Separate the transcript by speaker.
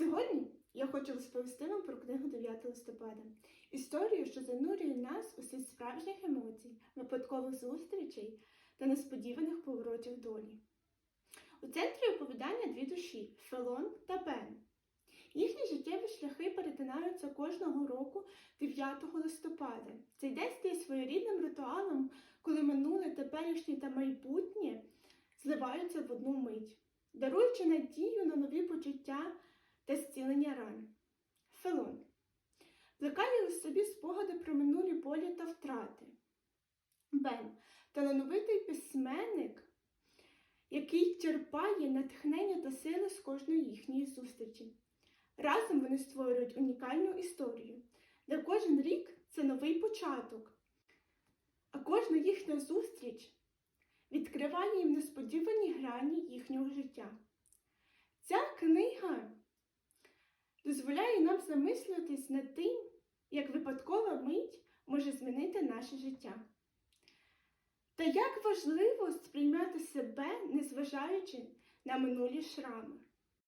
Speaker 1: Сьогодні я хочу розповісти вам про книгу 9 листопада. Історію, що занурює нас у світ справжніх емоцій, випадкових зустрічей та несподіваних поворотів долі. У центрі оповідання дві душі Фелон та Бен. Їхні життєві шляхи перетинаються кожного року 9 листопада. Цей день стає своєрідним ритуалом, коли минуле, теперішнє та майбутнє зливаються в одну мить, даруючи надію на нові почуття та зцілення ран. Фелон плекає у собі спогади про минулі болі та втрати. Бен талановитий письменник, який черпає натхнення та сили з кожної їхньої зустрічі. Разом вони створюють унікальну історію, де кожен рік це новий початок, а кожна їхня зустріч відкриває їм несподівані грані їхнього життя. Ця книга дозволяє нам замислитись над тим, як випадкова мить може змінити наше життя. Та як важливо сприймати себе, незважаючи на минулі шрами.